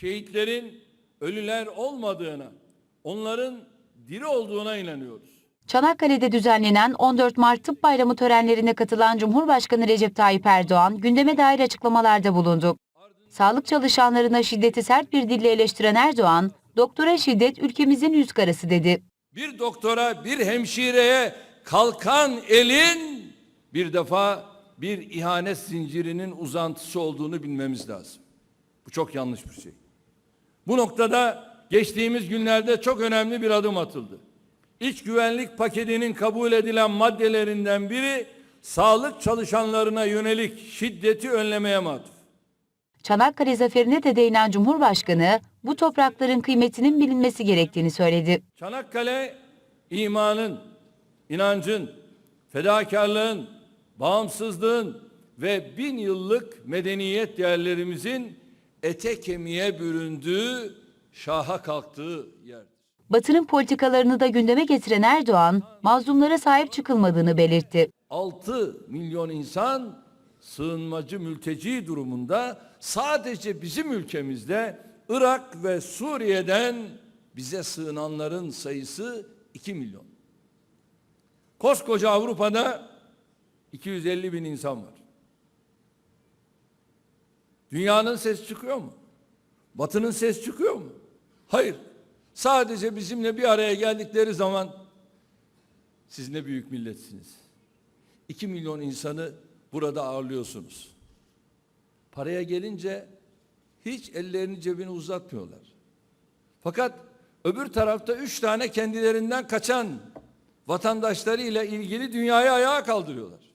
şehitlerin ölüler olmadığına, onların diri olduğuna inanıyoruz. Çanakkale'de düzenlenen 14 Mart Tıp Bayramı törenlerine katılan Cumhurbaşkanı Recep Tayyip Erdoğan gündeme dair açıklamalarda bulundu. Sağlık çalışanlarına şiddeti sert bir dille eleştiren Erdoğan, doktora şiddet ülkemizin yüz karası dedi. Bir doktora, bir hemşireye kalkan elin bir defa bir ihanet zincirinin uzantısı olduğunu bilmemiz lazım. Bu çok yanlış bir şey. Bu noktada geçtiğimiz günlerde çok önemli bir adım atıldı. İç güvenlik paketinin kabul edilen maddelerinden biri sağlık çalışanlarına yönelik şiddeti önlemeye matuf. Çanakkale zaferine de değinen Cumhurbaşkanı, bu toprakların kıymetinin bilinmesi gerektiğini söyledi. Çanakkale imanın, inancın, fedakarlığın, bağımsızlığın ve bin yıllık medeniyet değerlerimizin ete kemiğe büründüğü, şaha kalktığı yerdir. Batı'nın politikalarını da gündeme getiren Erdoğan, mazlumlara sahip çıkılmadığını belirtti. 6 milyon insan sığınmacı mülteci durumunda sadece bizim ülkemizde Irak ve Suriye'den bize sığınanların sayısı 2 milyon. Koskoca Avrupa'da 250 bin insan var. Dünyanın ses çıkıyor mu? Batının ses çıkıyor mu? Hayır. Sadece bizimle bir araya geldikleri zaman siz ne büyük milletsiniz. 2 milyon insanı burada ağırlıyorsunuz. Paraya gelince hiç ellerini cebine uzatmıyorlar. Fakat öbür tarafta üç tane kendilerinden kaçan vatandaşlarıyla ilgili dünyayı ayağa kaldırıyorlar.